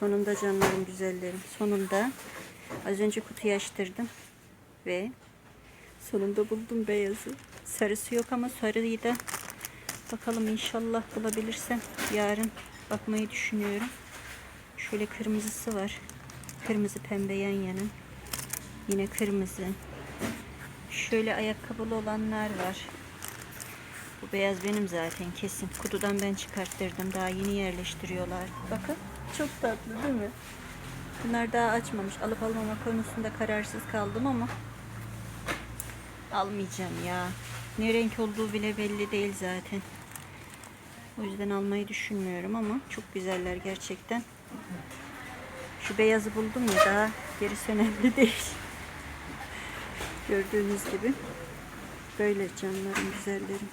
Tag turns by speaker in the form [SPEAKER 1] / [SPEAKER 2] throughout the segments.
[SPEAKER 1] Sonunda canlarım güzellerim. Sonunda az önce kutuyu açtırdım ve sonunda buldum beyazı. Sarısı yok ama sarıyı da bakalım inşallah bulabilirsem yarın bakmayı düşünüyorum. Şöyle kırmızısı var. Kırmızı pembe yan yana. Yine kırmızı. Şöyle ayakkabılı olanlar var. Bu beyaz benim zaten kesin. Kutudan ben çıkarttırdım. Daha yeni yerleştiriyorlar. Bakın çok tatlı değil mi? Bunlar daha açmamış. Alıp almama konusunda kararsız kaldım ama almayacağım ya. Ne renk olduğu bile belli değil zaten. O yüzden almayı düşünmüyorum ama çok güzeller gerçekten. Şu beyazı buldum ya daha gerisi önemli değil. Gördüğünüz gibi böyle canlarım güzellerim.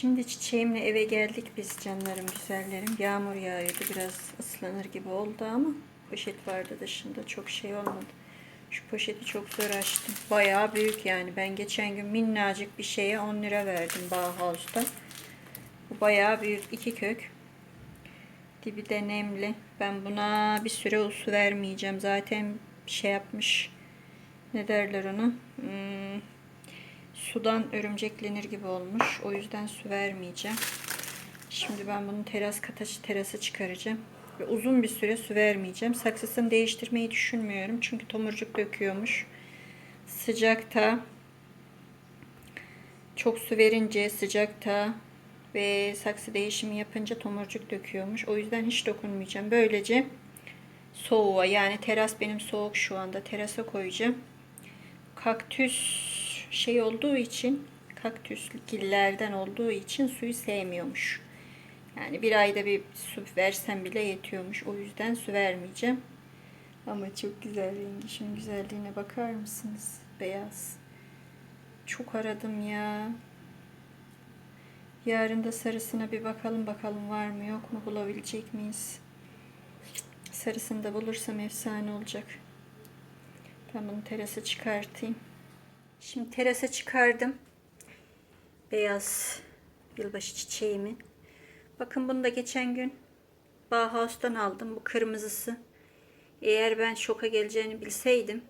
[SPEAKER 1] Şimdi çiçeğimle eve geldik biz canlarım güzellerim. Yağmur yağıyordu biraz ıslanır gibi oldu ama poşet vardı dışında çok şey olmadı. Şu poşeti çok zor açtım. Bayağı büyük yani. Ben geçen gün minnacık bir şeye 10 lira verdim Bauhaus'ta. Bu bayağı büyük. iki kök. Dibi de nemli. Ben buna bir süre su vermeyeceğim. Zaten şey yapmış. Ne derler ona? Hmm, sudan örümceklenir gibi olmuş. O yüzden su vermeyeceğim. Şimdi ben bunun teras kataşı terası çıkaracağım. Ve uzun bir süre su vermeyeceğim. Saksısını değiştirmeyi düşünmüyorum. Çünkü tomurcuk döküyormuş. Sıcakta çok su verince sıcakta ve saksı değişimi yapınca tomurcuk döküyormuş. O yüzden hiç dokunmayacağım. Böylece soğuğa yani teras benim soğuk şu anda. Terasa koyacağım. Kaktüs şey olduğu için kaktüs gillerden olduğu için suyu sevmiyormuş. Yani bir ayda bir su versem bile yetiyormuş. O yüzden su vermeyeceğim. Ama çok güzel rengi. Şunun güzelliğine bakar mısınız? Beyaz. Çok aradım ya. Yarın da sarısına bir bakalım bakalım var mı yok mu bulabilecek miyiz? Sarısını da bulursam efsane olacak. Ben bunu terasa çıkartayım. Şimdi terasa çıkardım. Beyaz yılbaşı çiçeğimi. Bakın bunu da geçen gün Bauhaus'tan aldım. Bu kırmızısı. Eğer ben şoka geleceğini bilseydim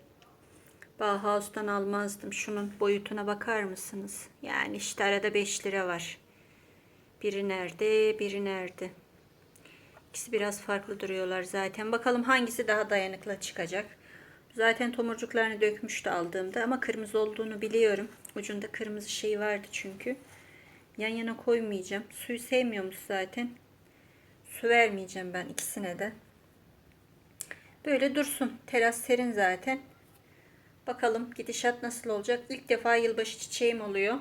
[SPEAKER 1] Bauhaus'tan almazdım. Şunun boyutuna bakar mısınız? Yani işte arada 5 lira var. Biri nerede, biri nerede? İkisi biraz farklı duruyorlar zaten. Bakalım hangisi daha dayanıklı çıkacak. Zaten tomurcuklarını dökmüştü aldığımda ama kırmızı olduğunu biliyorum. Ucunda kırmızı şey vardı çünkü. Yan yana koymayacağım. Suyu sevmiyormuş zaten. Su vermeyeceğim ben ikisine de. Böyle dursun. Teras serin zaten. Bakalım gidişat nasıl olacak. İlk defa yılbaşı çiçeğim oluyor.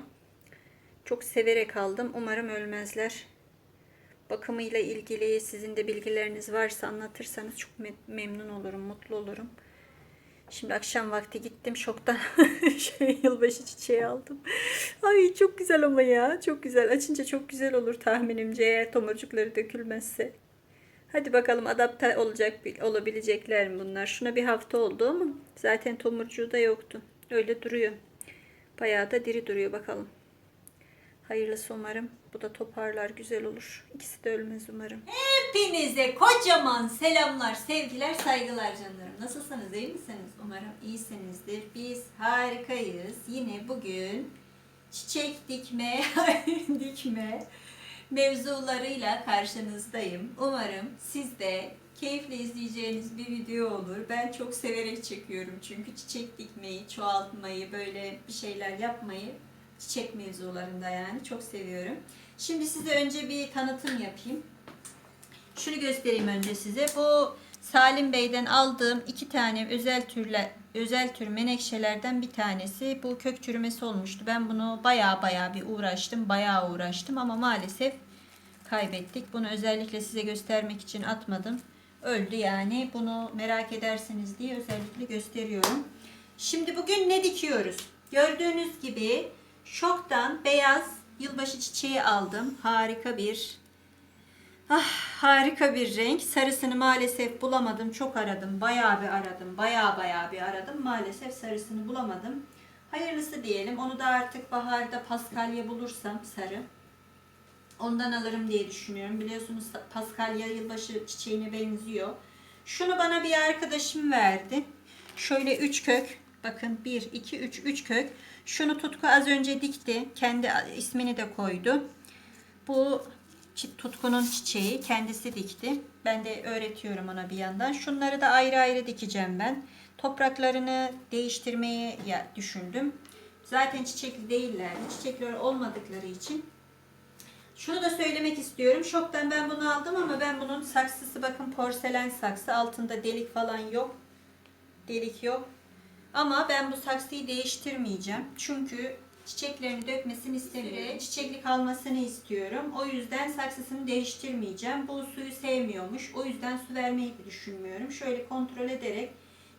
[SPEAKER 1] Çok severek aldım. Umarım ölmezler. Bakımıyla ilgili sizin de bilgileriniz varsa anlatırsanız çok me- memnun olurum, mutlu olurum. Şimdi akşam vakti gittim şoktan şey yılbaşı çiçeği aldım. Ay çok güzel ama ya çok güzel. Açınca çok güzel olur tahminimce eğer tomurcukları dökülmezse. Hadi bakalım adapte olacak olabilecekler mi bunlar? Şuna bir hafta oldu ama zaten tomurcuğu da yoktu. Öyle duruyor. Bayağı da diri duruyor bakalım. Hayırlısı umarım. Bu da toparlar güzel olur. İkisi de ölmez umarım.
[SPEAKER 2] Hepinize kocaman selamlar, sevgiler, saygılar canlarım. Nasılsınız, iyi misiniz? Umarım iyisinizdir. Biz harikayız. Yine bugün çiçek dikme, dikme mevzularıyla karşınızdayım. Umarım siz de keyifle izleyeceğiniz bir video olur. Ben çok severek çekiyorum çünkü çiçek dikmeyi, çoğaltmayı, böyle bir şeyler yapmayı çiçek mevzularında yani çok seviyorum. Şimdi size önce bir tanıtım yapayım. Şunu göstereyim önce size. Bu Salim Bey'den aldığım iki tane özel türle özel tür menekşelerden bir tanesi. Bu kök çürümesi olmuştu. Ben bunu baya baya bir uğraştım. Bayağı uğraştım ama maalesef kaybettik. Bunu özellikle size göstermek için atmadım. Öldü yani. Bunu merak edersiniz diye özellikle gösteriyorum. Şimdi bugün ne dikiyoruz? Gördüğünüz gibi şoktan beyaz yılbaşı çiçeği aldım. Harika bir Ah, harika bir renk. Sarısını maalesef bulamadım. Çok aradım. Bayağı bir aradım. Bayağı bayağı bir aradım. Maalesef sarısını bulamadım. Hayırlısı diyelim. Onu da artık baharda paskalya bulursam sarı. Ondan alırım diye düşünüyorum. Biliyorsunuz paskalya yılbaşı çiçeğine benziyor. Şunu bana bir arkadaşım verdi. Şöyle 3 kök. Bakın 1, 2, 3, 3 kök. Şunu Tutku az önce dikti. Kendi ismini de koydu. Bu Tutku'nun çiçeği. Kendisi dikti. Ben de öğretiyorum ona bir yandan. Şunları da ayrı ayrı dikeceğim ben. Topraklarını değiştirmeyi düşündüm. Zaten çiçekli değillerdi. Çiçekli olmadıkları için şunu da söylemek istiyorum. Şoktan ben bunu aldım ama ben bunun saksısı bakın porselen saksı. Altında delik falan yok. Delik yok. Ama ben bu saksıyı değiştirmeyeceğim. Çünkü çiçeklerini dökmesini istemiyorum. Çiçekli kalmasını istiyorum. O yüzden saksısını değiştirmeyeceğim. Bu suyu sevmiyormuş. O yüzden su vermeyi düşünmüyorum. Şöyle kontrol ederek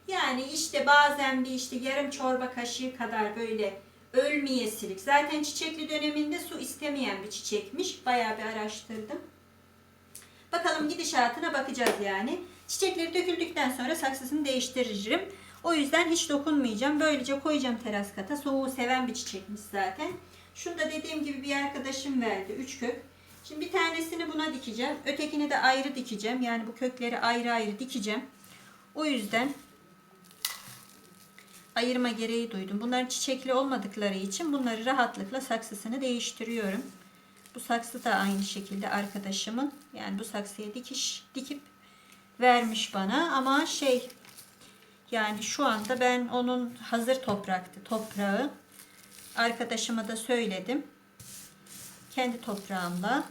[SPEAKER 2] yani işte bazen bir işte yarım çorba kaşığı kadar böyle ölmeyesilik. Zaten çiçekli döneminde su istemeyen bir çiçekmiş. Bayağı bir araştırdım. Bakalım gidişatına bakacağız yani. Çiçekleri döküldükten sonra saksısını değiştiririm. O yüzden hiç dokunmayacağım. Böylece koyacağım teras kata. Soğuğu seven bir çiçekmiş zaten. Şunu da dediğim gibi bir arkadaşım verdi. 3 kök. Şimdi bir tanesini buna dikeceğim. Ötekini de ayrı dikeceğim. Yani bu kökleri ayrı ayrı dikeceğim. O yüzden ayırma gereği duydum. Bunların çiçekli olmadıkları için bunları rahatlıkla saksısını değiştiriyorum. Bu saksı da aynı şekilde arkadaşımın. Yani bu saksıya dikiş dikip vermiş bana ama şey yani şu anda ben onun hazır topraktı toprağı. Arkadaşıma da söyledim. Kendi toprağımla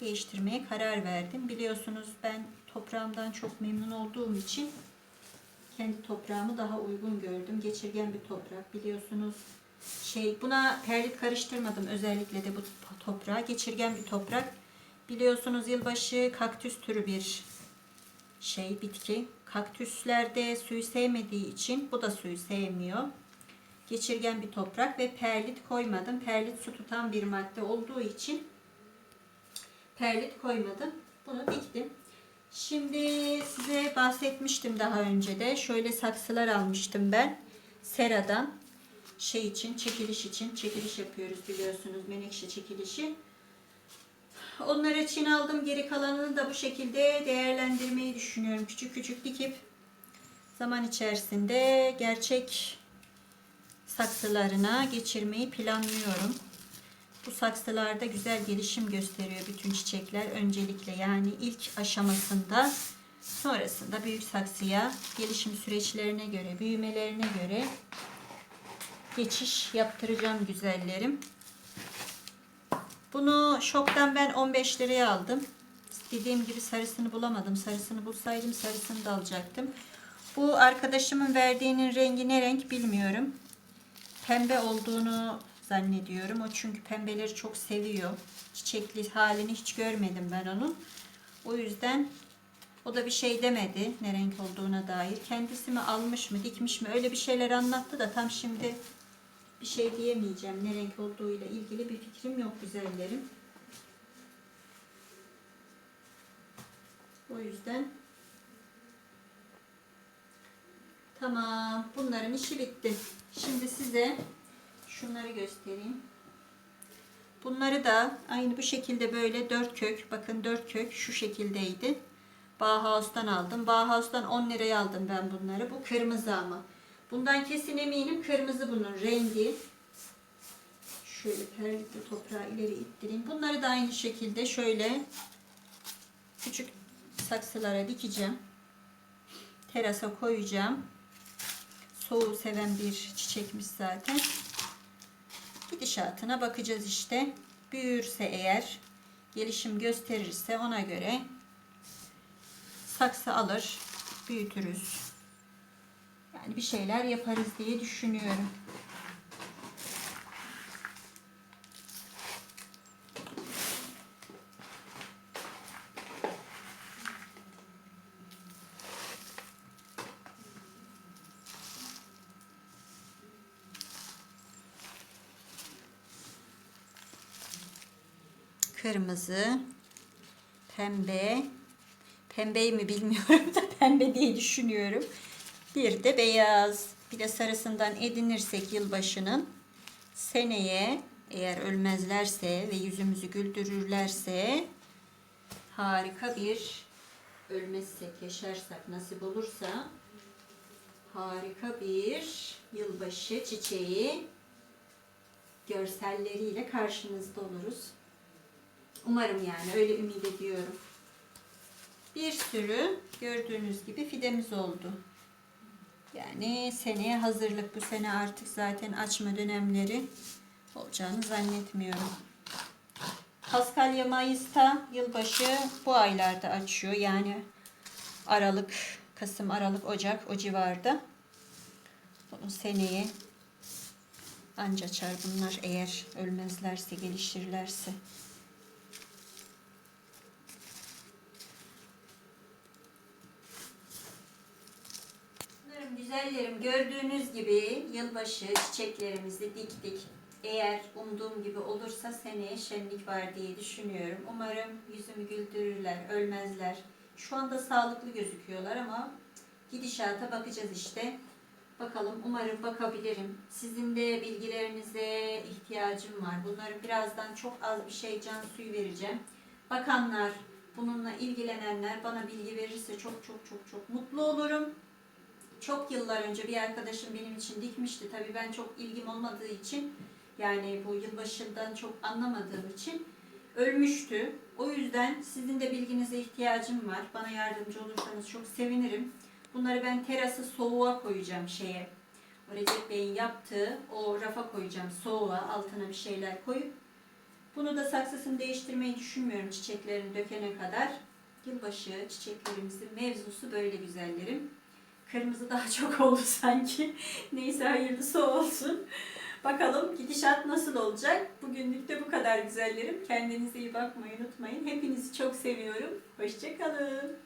[SPEAKER 2] değiştirmeye karar verdim. Biliyorsunuz ben toprağımdan çok memnun olduğum için kendi toprağımı daha uygun gördüm. Geçirgen bir toprak biliyorsunuz. Şey buna perlit karıştırmadım özellikle de bu toprağa. Geçirgen bir toprak. Biliyorsunuz yılbaşı kaktüs türü bir şey bitki. Kaktüslerde suyu sevmediği için bu da suyu sevmiyor. Geçirgen bir toprak ve perlit koymadım. Perlit su tutan bir madde olduğu için perlit koymadım. Bunu diktim. Şimdi size bahsetmiştim daha önce de. Şöyle saksılar almıştım ben. Sera'dan. Şey için, çekiliş için. Çekiliş yapıyoruz biliyorsunuz. Menekşe çekilişi. Onları için aldım. Geri kalanını da bu şekilde değerlendirmeyi düşünüyorum. Küçük küçük dikip zaman içerisinde gerçek saksılarına geçirmeyi planlıyorum. Bu saksılarda güzel gelişim gösteriyor bütün çiçekler. Öncelikle yani ilk aşamasında sonrasında büyük saksıya gelişim süreçlerine göre, büyümelerine göre geçiş yaptıracağım güzellerim. Bunu şoktan ben 15 liraya aldım. Dediğim gibi sarısını bulamadım. Sarısını bulsaydım sarısını da alacaktım. Bu arkadaşımın verdiğinin rengi ne renk bilmiyorum. Pembe olduğunu zannediyorum. O çünkü pembeleri çok seviyor. Çiçekli halini hiç görmedim ben onun. O yüzden o da bir şey demedi ne renk olduğuna dair. Kendisi mi almış mı dikmiş mi öyle bir şeyler anlattı da tam şimdi bir şey diyemeyeceğim. Ne renk olduğuyla ilgili bir fikrim yok güzellerim. O yüzden tamam bunların işi bitti. Şimdi size şunları göstereyim. Bunları da aynı bu şekilde böyle dört kök bakın dört kök şu şekildeydi. Bauhaus'tan aldım. Bauhaus'tan 10 liraya aldım ben bunları. Bu kırmızı ama. Bundan kesin eminim kırmızı bunun rengi. Şöyle perlikli toprağı ileri ittireyim. Bunları da aynı şekilde şöyle küçük saksılara dikeceğim. Terasa koyacağım. Soğuğu seven bir çiçekmiş zaten. Gidişatına bakacağız işte. Büyürse eğer, gelişim gösterirse ona göre saksı alır, büyütürüz. Bir şeyler yaparız diye düşünüyorum. Kırmızı, pembe, pembeyi mi bilmiyorum da pembe diye düşünüyorum. Bir de beyaz. Bir de sarısından edinirsek yılbaşının seneye eğer ölmezlerse ve yüzümüzü güldürürlerse harika bir ölmezsek, yaşarsak, nasip olursa harika bir yılbaşı çiçeği görselleriyle karşınızda oluruz. Umarım yani öyle ümit ediyorum. Bir sürü gördüğünüz gibi fidemiz oldu. Yani seneye hazırlık. Bu sene artık zaten açma dönemleri olacağını zannetmiyorum. Paskalya Mayıs'ta yılbaşı bu aylarda açıyor. Yani Aralık, Kasım, Aralık, Ocak o civarda. Bunu seneye anca açar bunlar eğer ölmezlerse, gelişirlerse. Canlarım, güzellerim gördüğünüz gibi yılbaşı çiçeklerimizi diktik. Eğer umduğum gibi olursa seneye şenlik var diye düşünüyorum. Umarım yüzümü güldürürler, ölmezler. Şu anda sağlıklı gözüküyorlar ama gidişata bakacağız işte. Bakalım umarım bakabilirim. Sizin de bilgilerinize ihtiyacım var. Bunları birazdan çok az bir şey can suyu vereceğim. Bakanlar, bununla ilgilenenler bana bilgi verirse çok çok çok çok mutlu olurum. Çok yıllar önce bir arkadaşım benim için dikmişti. Tabii ben çok ilgim olmadığı için yani bu yılbaşından çok anlamadığım için ölmüştü. O yüzden sizin de bilginize ihtiyacım var. Bana yardımcı olursanız çok sevinirim. Bunları ben terası soğuğa koyacağım şeye. O Recep Bey'in yaptığı o rafa koyacağım soğuğa altına bir şeyler koyup. Bunu da saksısını değiştirmeyi düşünmüyorum çiçeklerini dökene kadar. Yılbaşı çiçeklerimizin mevzusu böyle güzellerim. Kırmızı daha çok oldu sanki. Neyse hayırlısı olsun. Bakalım gidişat nasıl olacak? Bugünlük de bu kadar güzellerim. Kendinize iyi bakmayı unutmayın. Hepinizi çok seviyorum. Hoşçakalın.